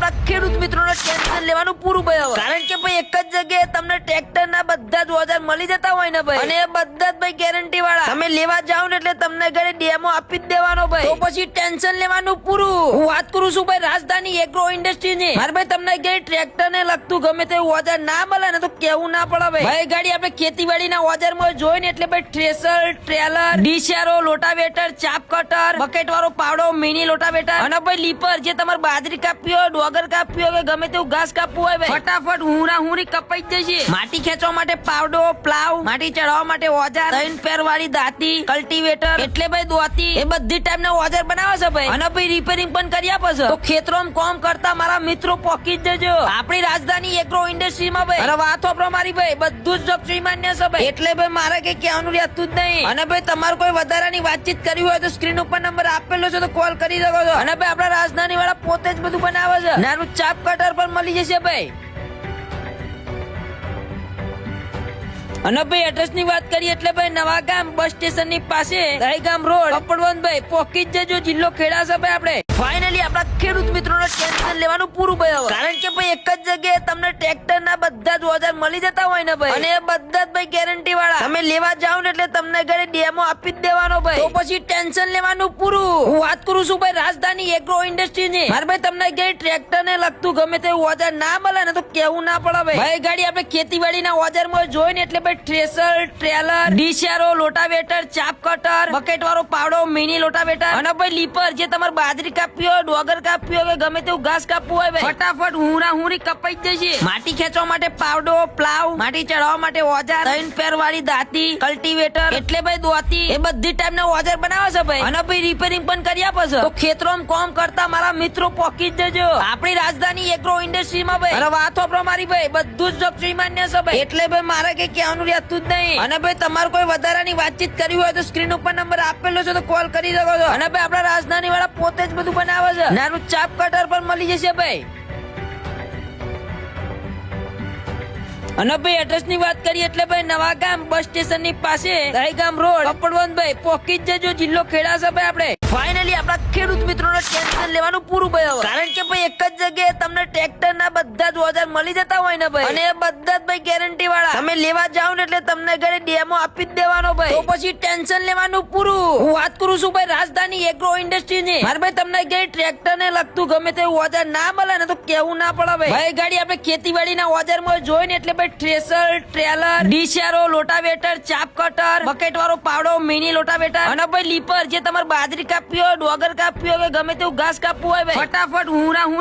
આપણા ખેડૂત મિત્રોને ટેન્શન લેવાનું પૂરું ભાઈ હવે. કારણ કે ભાઈ એક જ જગ્યાએ તમને ટ્રેક્ટર ના બધા જ ઓજાર મળી જતા હોય ને ભાઈ. અને એ બધા જ ભાઈ ગેરંટી વાળા. તમે લેવા જાઓ ને એટલે તમને ઘરે ડેમો આપી જ દેવાનો ભાઈ. તો પછી ટેન્શન લેવાનું પૂરું. હું વાત કરું છું ભાઈ રાજધાની એગ્રો ઇન્ડસ્ટ્રી ની. મારે ભાઈ તમને ઘરે ટ્રેક્ટર ને લગતું ગમે તે ઓજાર ના મળે ને તો કેવું ના પડે ભાઈ. ભાઈ ગાડી આપણે ખેતીવાડી ના ઓજારમાં જોઈ ને એટલે ભાઈ થ્રેસર ટ્રેલર ડીસીઆરઓ લોટાવેટર ચાપ કટર બકેટ વાળો પાવડો મિની લોટાવેટર અને ભાઈ લીપર જે તમારે બાજરી કાપવી હોય કાપ્યું હોય ગમે તેવું ઘાસ કાપવું હોય ભાઈ. ફટાફટ હુંરા હુંરી કપાઈ જશે. માટી ખેંચવા માટે પાવડો પ્લાવ માટી ચડાવવા માટે ઓજાર ત્રણ પેર વાળી દાંતી કલ્ટીવેટર એટલે ભાઈ દોતી. એ બધી ટાઈમ ના ઓજાર બનાવે છે ભાઈ. અને ભાઈ રિપેરિંગ પણ કરી આપે છે. તો ખેતરોમાં કોમ કરતા મારા મિત્રો પોકી જજો. આપણી રાજધાની એગ્રો ઇન્ડસ્ટ્રી માં ભાઈ. અને વાતો પ્રમારી ભાઈ. બધું જ જોબ માન્ય છે ભાઈ. એટલે ભાઈ મારે કઈ કહેવાનું રહેતું જ નહીં. અને ભાઈ તમારે કોઈ વધારાની વાતચીત કરવી હોય તો સ્ક્રીન ઉપર નંબર આપેલો છે તો કોલ કરી શકો છો. અને ભાઈ આપણા રાજધાની વાળા પોતે જ બધું બનાવે છે. નાનું ચાપ કટર પણ મળી જશે ભાઈ. અને ભાઈ એડ્રેસની વાત કરીએ એટલે ભાઈ નવા ગામ બસ સ્ટેશનની પાસે ગામ રોડ. કપડવંત ભાઈ પોકી જ જજો જિલ્લો ખેડા છે ભાઈ આપણે. ફાઇનલી આપણા ખેડૂત મિત્રોને ટેન્શન લેવાનું પૂરું ભાઈ કારણ કે ભાઈ, એક જ જગ્યાએ તમને ટ્રેક્ટર ના બધા જ ઓજાર મળી જતા હોય ને ભાઈ? અને એ બધા જ ભાઈ ગેરંટી વાળા. તમે લેવા જાવ ને એટલે તમને ઘરે ડેમો આપી જ દેવાનો ભાઈ. તો પછી ટેન્શન લેવાનું પૂરું. હું વાત કરું છું ભાઈ, રાજધાની એગ્રો ઇન્ડસ્ટ્રી ની મારે ભાઈ, તમને ઘરે ટ્રેક્ટર ને લગતું ગમે તે ઓજાર ના મળે ને તો કેવું ના પડે ભાઈ? ભાઈ, ગાડી આપણે ખેતીવાડી ના ઓજારમાં જોઈ ને એટલે ભાઈ થ્રેસર ટ્રેલર ડીસીઆરઓ લોટાવેટર ચાપ કટર બકેટ વાળો પાવડો મિની લોટાવેટર અને ભાઈ લીપર જે તમારે બાજરી કાપવી હોય ડોગર કાપ્યો હોય ગમે તેવું ઘાસ કાપવું હોય ફટાફટ હુંરા હુંરી કપાઈ જશે. માટી ખેંચવા માટે પાવડો પ્લાવ માટી ચડાવવા માટે ઓજાર ત્રણ પેર વાળી દાતી કલ્ટીવેટર એટલે ભાઈ દોતી. એ બધી ટાઈમ ના ઓજાર બનાવે છે ભાઈ. અને ભાઈ રિપેરિંગ પણ કરી આપે છે. તો ખેતરોમાં કોમ કરતા મારા મિત્રો પોકી જજો. આપણી રાજધાની એગ્રો ઇન્ડસ્ટ્રી માં ભાઈ. અને વાતો પ્રમારી ભાઈ. બધું જ શ્રીમાન્ય માન્ય છે ભાઈ. એટલે ભાઈ મારે કઈ કહેવાનું રહેતું જ નહીં. અને ભાઈ તમારે કોઈ વધારાની વાતચીત કરવી હોય તો સ્ક્રીન ઉપર નંબર આપેલો છે તો કોલ કરી શકો છો. અને ભાઈ આપણા રાજધાની વાળા પોતે જ બધું બનાવે છે? નાનું ચાપ કટર પણ મળી જશે ભાઈ. અને ભાઈ એડ્રેસની વાત કરીએ એટલે ભાઈ નવા ગામ બસ સ્ટેશનની પાસે ગામ રોડ. કપડવંત ભાઈ પોકી જ જજો, જિલ્લો ખેડા છે ભાઈ આપણા. ખેડૂત મિત્રોને ટેન્શન લેવાનું પૂરું ભાઈ હવે. કારણ કે ભાઈ એક જ જગ્યાએ તમને ટ્રેક્ટર ના બધા જ ઓજાર મળી જતા હોય ને ભાઈ. અને એ બધા જ ભાઈ ગેરંટી વાળા. તમે લેવા જાવ ને એટલે તમને ઘરે ડેમો આપી જ દેવાનો ભાઈ. તો પછી ટેન્શન લેવાનું પૂરું. હું વાત કરું છું ભાઈ રાજધાની એગ્રો ઇન્ડસ્ટ્રી ની મારે ભાઈ તમને ઘરે ટ્રેક્ટર ને લગતું ગમે તે ઓજાર ના મળે ને તો કેવું ના પડે ભાઈ. ભાઈ ગાડી આપણે ખેતીવાડી ના ઓજારમાં જોઈ ને એટલે ભાઈ થ્રેસર ટ્રેલર ડીશેરો લોટાવેટર ચાપ કટર બકેટ વાળો પાવડો મિની લોટાવેટર અને ભાઈ લીપર જે તમારે બાજરી કાપ્યો હોય ડોગર કાપવી હોય કે ગમે તેવું ઘાસ કાપવું હવે ફટાફટ હુંરા હું